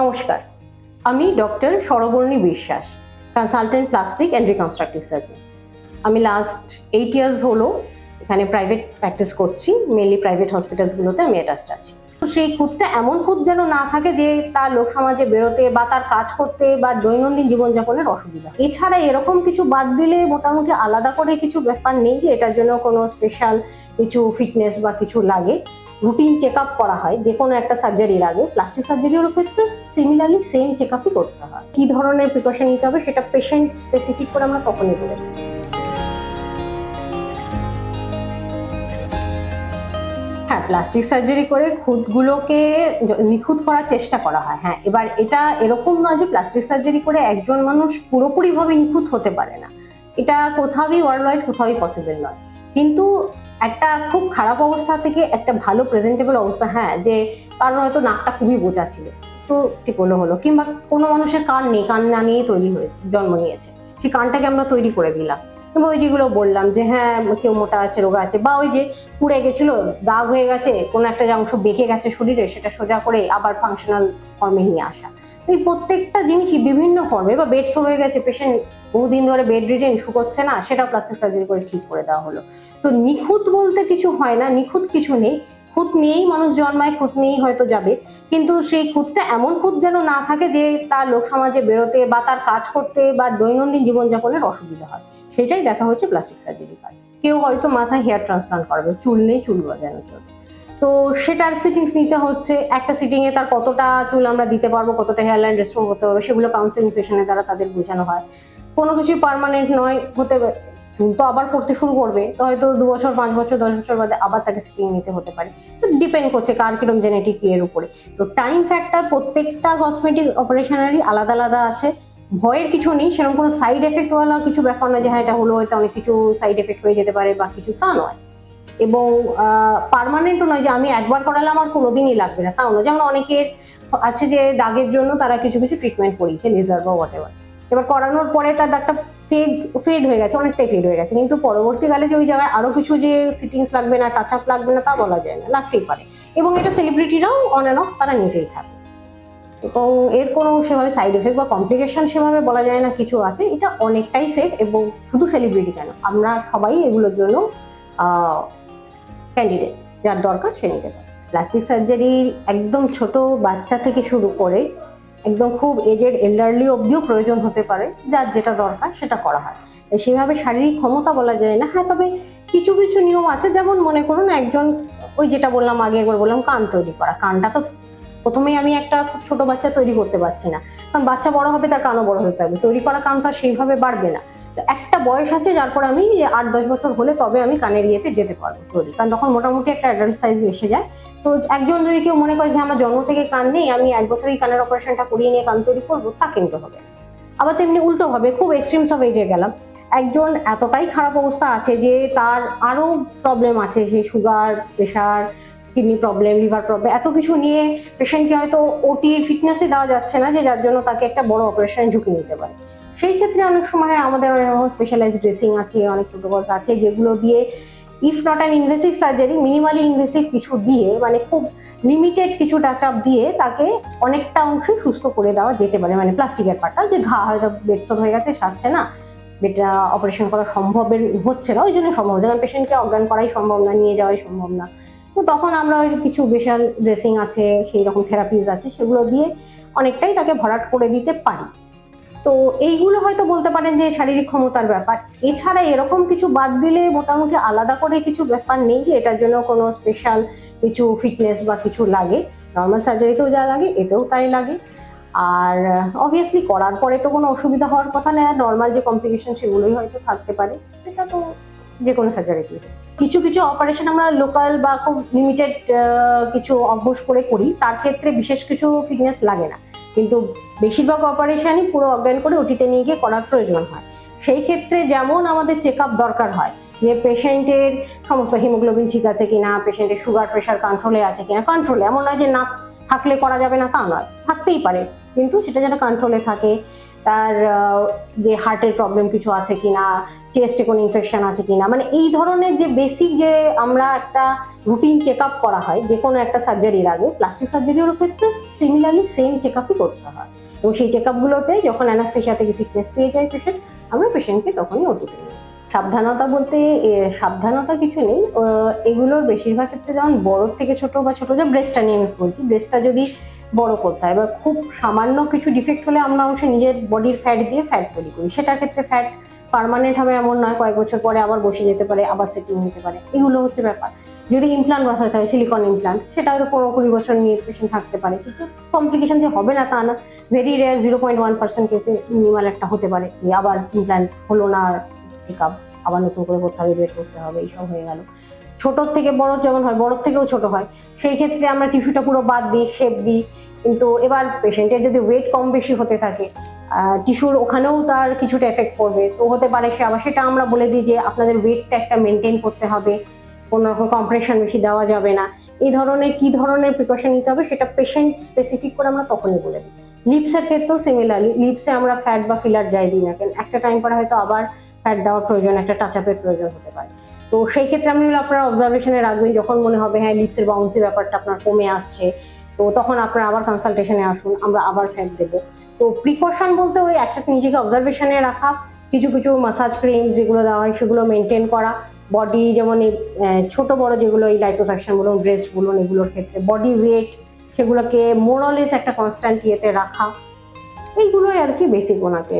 নমস্কার। আমি doctor Sarbarni Biswas consultant plastic and reconstructive surgeon আমি লাস্ট এইট ইয়ার্স হলো এখানে প্রাইভেট প্র্যাকটিস করছি মেনলি প্রাইভেট হসপিটালসগুলোতে আমি অ্যাটাচড আছি। তো সেই খুঁতটা এমন খুঁত যেন না থাকে যে তার লোক সমাজে বেরোতে বা তার কাজ করতে বা দৈনন্দিন জীবনযাপনের অসুবিধা। এছাড়া এরকম কিছু বাদ দিলে মোটামুটি আলাদা করে কিছু ব্যাপার নেই যে এটার জন্য কোনো স্পেশাল কিছু ফিটনেস বা কিছু লাগে। রুটিন চেক আপ করা হয়, যে কোনো একটা সার্জারির আগে। প্লাস্টিক সার্জারির ক্ষেত্রে সিমিলারলি সেম চেক আপই করতে হয়। কি ধরনের প্রিকশন নিতে হবে সেটা পেশেন্ট স্পেসিফিক করে আমরা তখনই বলে হ্যাঁ প্লাস্টিক সার্জারি করে খুঁতগুলোকে নিখুঁত করার চেষ্টা করা হয়। হ্যাঁ এবার এটা এরকম নয় যে প্লাস্টিক সার্জারি করে একজন মানুষ পুরোপুরিভাবে নিখুঁত হতে পারে না। এটা কোথাওই ওয়ার্ল্ড ওয়াইড কোথাওই পসিবল নয়। কিন্তু একটা খুব খারাপ অবস্থা থেকে একটা ভালো প্রেজেন্টেবল অবস্থা হ্যাঁ যে কারণ হয়তো নাকটা খুবই বোঝা ছিল। তো ঠিক হলো হলো? কিংবা কোনো মানুষের কান নেই, কান না নিয়েই তৈরি হয়েছে, জন্ম নিয়েছে। সেই কানটাকে আমরা তৈরি করে দিলাম। কিংবা ওই যেগুলো বললাম যে হ্যাঁ কেউ মোটা আছে, রোগা আছে, বা ওই যে পুড়ে গেছিল, দাগ হয়ে গেছে, কোনো একটা অংশ বেঁকে গেছে শরীরে, সেটা সোজা করে আবার ফাংশনাল ফর্মে নিয়ে আসা। তো এই প্রত্যেকটা জিনিসই বিভিন্ন ফর্মে বা বেড সোল হয়ে গেছে পেশেন্ট বহুদিন ধরে বেড রিটেন শুকোচ্ছে না, সেটা প্লাস্টিক সার্জারি করে ঠিক করে দেওয়া হলো। তো নিখুঁত বলতে কিছু হয় না, নিখুঁত কিছু নেই। খুঁত নিয়েই মানুষ জন্মায়, খুঁত নিয়েই হয়তো যাবে। কিন্তু সেই খুঁতটা এমন খুঁত যেন না থাকে যে, তার লোক সমাজে বেরোতে বা তার কাজ করতে বা দৈনন্দিন জীবনযাপনের অসুবিধা হয়। সেটাই দেখা হচ্ছে প্লাস্টিক সার্জারির কাজ। কেউ হয়তো মাথায় হেয়ার ট্রান্সপ্লান্ট করবে, চুল নেই, চুল গজানো চলবে তো সেটার সিটিংস নিতে হচ্ছে, একটা সিটিং এ তার কতটা চুল আমরা দিতে পারব, কতটা হেয়ার লাইন রেস্টোর করতে পারব, সেগুলো কাউন্সিলিং সেশনের দ্বারা তাদের বোঝানো হয়। কোনো কিছুই পার্মানেন্ট নয়, হতে চুল তো আবার পড়তে শুরু করবে, তো হয়তো দু বছর, পাঁচ বছর, দশ বছর বাদে আবার তাকে সিটিং নিতে হতে পারে। তো ডিপেন্ড করছে কার কিরম জেনেটিক এর উপরে। তো টাইম ফ্যাক্টর প্রত্যেকটা কসমেটিক অপারেশনারই আলাদা আলাদা আছে। ভয়ের কিছু নেই, সেরকম কোনো সাইড এফেক্ট ওয়ালা কিছু ব্যাপার নয় যে হ্যাঁ এটা হলো এটা অনেক কিছু সাইড এফেক্ট হয়ে যেতে পারে বা কিছু, তা নয়। এবং পার্মানেন্টও নয় যে আমি একবার করালে আমার কোনোদিনই লাগবে না, তাও নয়। যেমন অনেকের আছে যে দাগের জন্য তারা কিছু কিছু ট্রিটমেন্ট করিয়েছে লেজার বা হোয়াট এভার এবার করানোর পরে তার দাগটা ফেড ফেড হয়ে গেছে, অনেকটাই ফেড হয়ে গেছে। কিন্তু পরবর্তীকালে যে ওই জায়গায় আরও কিছু যে সিটিংস লাগবে না টাচ আপ লাগবে না, তা বলা যায় না, লাগতেই পারে। এবং এটা সেলিব্রিটিরাও অন অ্যান্ড অফ তারা নিতেই থাকে। এবং এর কোনো সেভাবে সাইড এফেক্ট বা কমপ্লিকেশন সেভাবে বলা যায় না, কিছু আছে। এটা অনেকটাই সেফ এবং শুধু সেলিব্রিটি কেন, আমরা সবাই এগুলোর জন্য ক্যান্ডিডেটস যার দরকার সে নিতে পারে। প্লাস্টিক সার্জারির একদম ছোট বাচ্চা থেকে শুরু করে একদম খুব এজেড এল্ডারলি অবধিও প্রয়োজন হতে পারে, যার যেটা দরকার সেটা করা হয়। সেভাবে শারীরিক ক্ষমতা বলা যায় না। হ্যাঁ তবে কিছু কিছু নিয়ম আছে। যেমন মনে করুন একজন, ওই যেটা বললাম আগে একবার বললাম, কান তৈরি করা। কানটা তো প্রথমেই আমি একটা খুব ছোট বাচ্চা তৈরি করতে পারছি না। কারণ বাচ্চা বড় হবে, তার কানও বড় হতে হবে তৈরি করা কান তো সেইভাবে বাড়বে না। তো একটা বয়স আছে যার পর আমি আট দশ বছর হলে তবে আমি কানের ইয়েতে যেতে পারব তৈরি। কারণ তখন মোটামুটি একটা অ্যাডাল্ট সাইজ এসে যায়। তো একজন যদি কেউ মনে করে যে আমার জন্ম থেকে কান নেই, আমি এক বছরেই কানের অপারেশনটা করিয়ে নিয়ে কান তৈরি করব, তা কিন্তু হবে। আবার তেমনি উল্টো হবে, খুব এক্সট্রিমস অফ এজে গেলাম। একজন এতটাই খারাপ অবস্থা আছে যে তার আরও প্রবলেম আছে সেই sugar pressure kidney problem liver problem এত কিছু নিয়ে পেশেন্টকে হয়তো ওটির ফিটনেসে দেওয়া যাচ্ছে না যে যার জন্য তাকে একটা বড় অপারেশনের ঝুঁকি নিতে পারে। সেই ক্ষেত্রে অনেক সময় আমাদের অনেক রকম স্পেশালাইজ ড্রেসিং আছে, অনেক প্রোটোকলস আছে যেগুলো দিয়ে if not an invasive surgery minimally invasive কিছু দিয়ে মানে খুব লিমিটেড কিছু টাচ আপ দিয়ে তাকে অনেকটা অংশে সুস্থ করে দেওয়া যেতে পারে। মানে প্লাস্টিকের পাটা যে ঘা হয়তো বেডসোর হয়ে গেছে, সারছে না বেটা অপারেশন করা সম্ভবের, হচ্ছে না, ওই জন্য সম্ভব। হচ্ছে কারণ পেশেন্টকে অজ্ঞান করাই সম্ভব না, নিয়ে যাওয়াই সম্ভব না। তো তখন আমরা ওই কিছু বেশাল ড্রেসিং আছে, সেই রকম থেরাপিজ আছে, সেগুলো দিয়ে অনেকটাই তাকে ভরাট করে দিতে পারি। তো এইগুলো হয়তো বলতে পারেন যে শারীরিক ক্ষমতার ব্যাপার। এছাড়া এরকম কিছু বাদ দিলে মোটামুটি আলাদা করে কিছু ব্যাপার নেই যে এটার জন্য কোনো স্পেশাল কিছু ফিটনেস বা কিছু লাগে। নর্মাল সার্জারিতেও যা লাগে, এতেও তাই লাগে। আর অবভিয়াসলি করার পরে তো কোনো অসুবিধা হওয়ার কথা নয় নর্মাল যে কমপ্লিকেশন সেগুলোই হয়তো থাকতে পারে। এটা তো যে কোনো সার্জারিতেই কিছু কিছু অপারেশন আমরা লোকাল বা খুব লিমিটেড কিছু অভ্যাস করে করি। তার ক্ষেত্রে বিশেষ কিছু ফিটনেস লাগে না। কিন্তু বেশিরভাগ অপারেশনই পুরো অজ্ঞান করে ওটিতে নিয়ে গিয়ে করার প্রয়োজন হয়। সেই ক্ষেত্রে যেমন আমাদের চেক দরকার হয়, যে পেশেন্টের সমস্ত হিমোগ্লোবিন ঠিক আছে কিনা পেশেন্টের সুগার প্রেশার কন্ট্রোলে আছে কিনা কন্ট্রোলে এমন নয় যে না থাকলে করা যাবে না, তা নয়। থাকতেই পারে। কিন্তু সেটা যেন কন্ট্রোলে থাকে। তার যে হার্টের প্রবলেম কিছু আছে কিনা চেস্টে কোনো ইনফেকশন আছে কিনা মানে এই ধরনের যে বেসিক যে আমরা একটা রুটিন চেক আপ করা হয়, যে কোনো একটা সার্জারির আগে প্লাস্টিক সার্জারির ক্ষেত্রে সিমিলারলি সেম চেক আপই করতে হয়। এবং সেই চেক আপগুলোতে যখন অ্যানাস্থেশিয়া থেকে ফিটনেস পেয়ে যায় পেশেন্ট আমরা পেশেন্টকে তখনই ওটিতে নিই সাবধানতা বলতে সাবধানতা কিছু নেই এগুলোর বেশিরভাগ ক্ষেত্রে যেমন বড় থেকে ছোট বা ছোট, যে ব্রেস্টটা নিয়ে আমি বলছি ব্রেস্টটা যদি বড় করতে হয় এবার খুব সামান্য কিছু ডিফেক্ট হলে আমরা অংশ নিজের বডির ফ্যাট দিয়ে ফ্যাট তৈরি করি। সেটার ক্ষেত্রে ফ্যাট পার্মানেন্ট হবে এমন নয়, কয়েক বছর পরে আবার বসে যেতে পারে, আবার সেটিং হতে পারে। এগুলো হচ্ছে ব্যাপার। যদি ইমপ্লান্ট বসাতে হয় সিলিকন ইমপ্লান্ট সেটা হয়তো পনেরো কুড়ি বছর নিয়ে পেশেন্ট থাকতে পারে। কিন্তু কমপ্লিকেশন যে হবে না তা না। Very rare zero point one percent কেসে মিনিমাল একটা হতে পারে। আবার ইমপ্লান্ট হলো না পিক আপ আবার নতুন করে করতে হবে বের করতে হবে, এইসব হয়ে গেল। ছোটোর থেকে বড় যেমন হয়, বড়োর থেকেও ছোট হয়, সেই ক্ষেত্রে আমরা টিস্যুটা পুরো বাদ দিই, শেপ দিই। কিন্তু এবার পেশেন্টের যদি ওয়েট কম বেশি হতে থাকে টিস্যুর ওখানেও তার কিছুটা এফেক্ট পড়বে। তো হতে পারে সে আবার সেটা আমরা বলে দিই যে আপনাদের ওয়েটটা একটা মেনটেন করতে হবে, কোনো রকম কম্প্রেশন বেশি দেওয়া যাবে না। এই ধরনের কি ধরনের প্রিকশন নিতে হবে সেটা পেশেন্ট স্পেসিফিক করে আমরা তখনই বলে দিই। লিপসের ক্ষেত্রেও সিমিলারলি লিপসে আমরা ফ্যাট বা ফিলার যাই দিই না কেন, একটা টাইম পরে হয়তো আবার ফ্যাট দেওয়ার প্রয়োজন, একটা টাচ আপের প্রয়োজন হতে পারে। তো সেই ক্ষেত্রে আমি আপনারা অবজারভেশনে রাখবেন যখন মনে হবে হ্যাঁ লিপসের বাউন্সি ব্যাপারটা আপনার কমে আসছে, তো তখন আপনারা আবার কনসালটেশনে আসুন, আমরা আবার ফ্যাট দেবো। তো প্রিকশন বলতে ওই একটা নিজেকে অবজারভেশনে রাখা, কিছু কিছু মাসাজ ক্রিম যেগুলো দেওয়া হয়, সেগুলো মেনটেন করা। বডি যেমন এই ছোট, বড় যেগুলো এই লাইপোসাকশন বলুন ব্রেস্ট বলুন, এগুলোর ক্ষেত্রে বডি ওয়েট সেগুলোকে মোরলেস একটা কনস্ট্যান্ট ইয়েতে রাখা। এইগুলোই আর কি বেসিক ওনাকে